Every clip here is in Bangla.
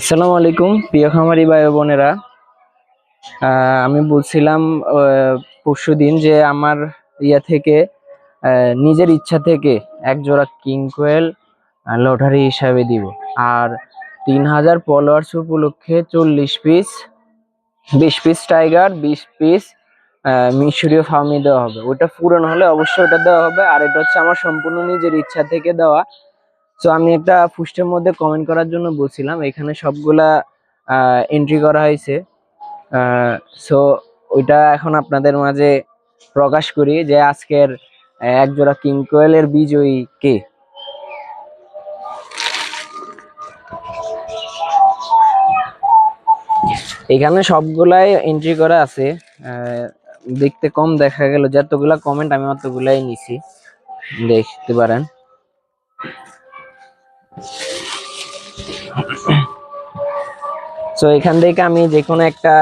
আসসালামু আলাইকুম, প্রিয় খামারি ভাই বোনেরা। আমি বলছিলাম পরশু দিন যে আমার ইয়া থেকে নিজের ইচ্ছা থেকে এক জোড়া কিং কোয়েল লটারি হিসাবে দিব। আর তিন হাজার ফলোয়ার্স উপলক্ষে চল্লিশ পিস বিশ পিস টাইগার বিশ পিস মিশরীয় ফার্মি দেওয়া হবে। ওটা পূরণ হলে অবশ্যই ওটা দেওয়া হবে। আর এটা হচ্ছে আমার সম্পূর্ণ নিজের ইচ্ছা থেকে দেওয়া। তো আমি একটা পোস্টের মধ্যে কমেন্ট করার জন্য বলছিলাম। এখানে সবগুলা এন্ট্রি করা হয়েছে। সো ওইটা এখন আপনাদের মাঝে প্রকাশ করি যে আজকের আহ, এক জোড়া কিং কোয়েলের বিজয়ী কে? এখানে সবগুলাই এন্ট্রি করা আছে। দেখতে কম দেখা গেল। যতগুলা কমেন্ট আমি অতগুলাই নিছি। দেখতে পারেন। তো এখান থেকে আমি যে কোনো একটা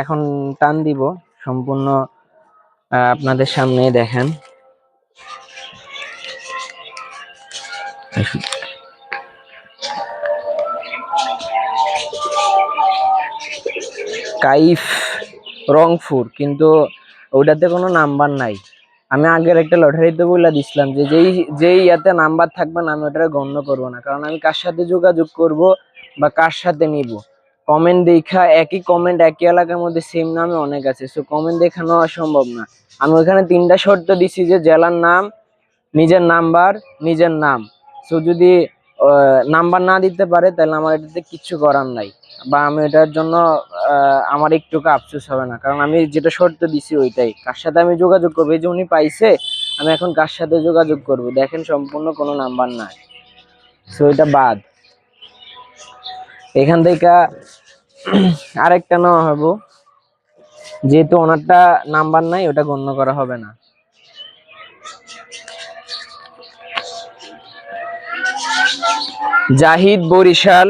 এখন টান দিব। সম্পূর্ণ আপনাদের সামনে দেখেন। কাইফ রংপুর, কিন্তু ওইটাতে কোনো নাম্বার নাই। আমি আগের একটা লটারিতে বলে দিছিলাম যে যেই যেই ইয়াতে নাম্বার থাকবে না, আমি ওটা গণ্য করব না। কারণ আমি কার সাথে যোগাযোগ করব বা কার সাথে নিব? কমেন্ট দেখা, একই কমেন্ট একই এলাকার মধ্যে সেম নামে অনেক আছে। সো কমেন্ট দেখা নেওয়া সম্ভব না। আমি ওখানে তিনটা শর্ত দিছি যে জেলার নাম, নিজের নাম্বার নিজের নাম। সো যদি নাম্বার না দিতে পারে, তাহলে আমার এটাতে কিচ্ছু করার নাই। বা আমি এটার জন্য আমার একটুকু আফসোস হবে না। কারণ আমি যেটা শর্ত দিছি ওইটাই। কার সাথে আমি যোগাযোগ করব? এই যে উনি পাইছে, আমি এখন কার সাথে যোগাযোগ করব? দেখেন সম্পূর্ণ কোনো নাম্বার নাই। সো এটা বাদ। এখান থেকে আরেকটা নেওয়া হব। যেহেতু ওনারটা নাম্বার নাই, ওটা গণ্য করা হবে না। জাহিদ বরিশাল,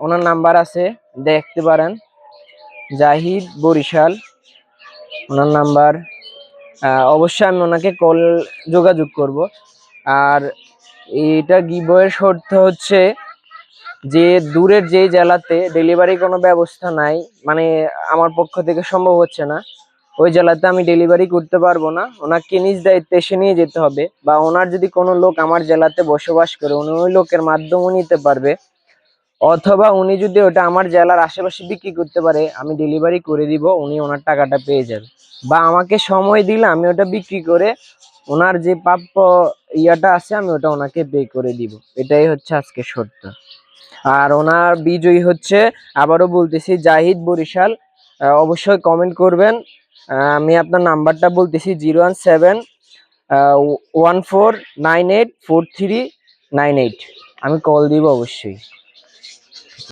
ওনার নাম্বার আছে, দেখতে পারেন। জাহিদ বরিশাল, ওনার নাম্বার। অবশ্যই আমি ওনাকে কল যোগাযোগ করব। আর এটা গিবয়ের শর্ত হচ্ছে যে দূরের যে জেলাতে ডেলিভারি কোনো ব্যবস্থা নাই মানে আমার পক্ষ থেকে সম্ভব হচ্ছে না। ওই জেলাতে আমি ডেলিভারি করতে পারব না। ওনাকে নিজ দায়িত্বে এসে নিয়ে যেতে হবে। বা ওনার যদি কোনো লোক আমার জেলাতে বসবাস করে, উনি ওই লোকের মাধ্যমে নিতে পারবে। অথবা উনি যদি ওটা আমার জেলার আশেপাশে বিক্রি করতে পারে, আমি ডেলিভারি করে দিব, উনি ওনার টাকাটা পেয়ে যাবে। বা আমাকে সময় দিলে আমি ওটা বিক্রি করে, ওনার যে প্রাপ্য ইয়াটা আছে, আমি ওটা ওনাকে পে করে দিব। এটাই হচ্ছে আজকে শর্ত। আর ওনার বিজয়ী হচ্ছে, আবারও বলতেছি, জাহিদ বরিশাল। অবশ্যই কমেন্ট করবেন। আমি আপনার নাম্বারটা বলতেছি zero one seven one four nine eight, four three nine eight. আমি কল দিব অবশ্যই।